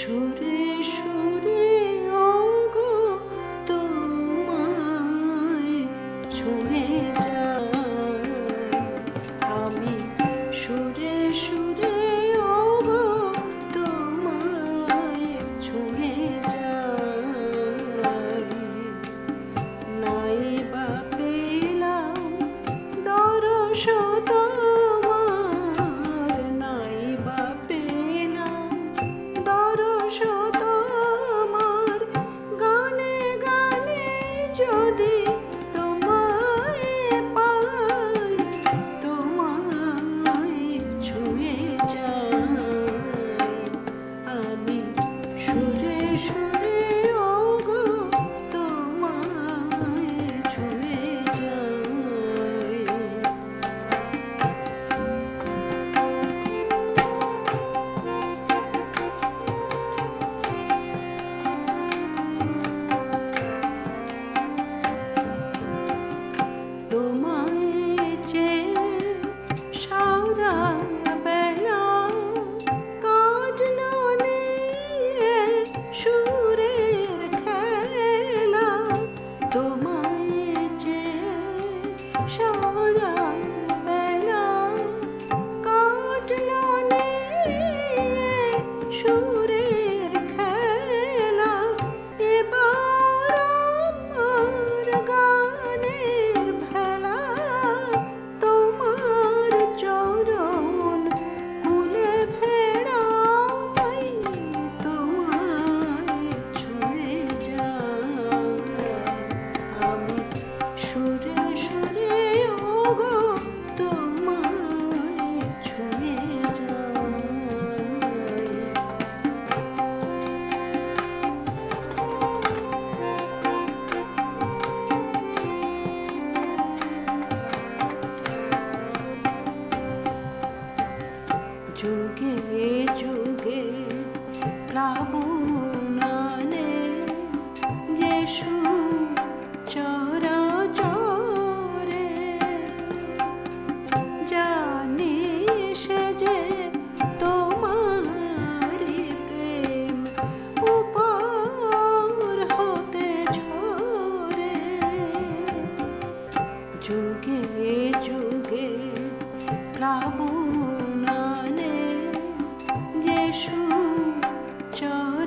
should. যুগে যুগে প্লাবনানে যেসু চরা চরে জানি সে যে তোমারি প্রেম উপর হতে ঝরে। যুগে যুগে প্লাবন 저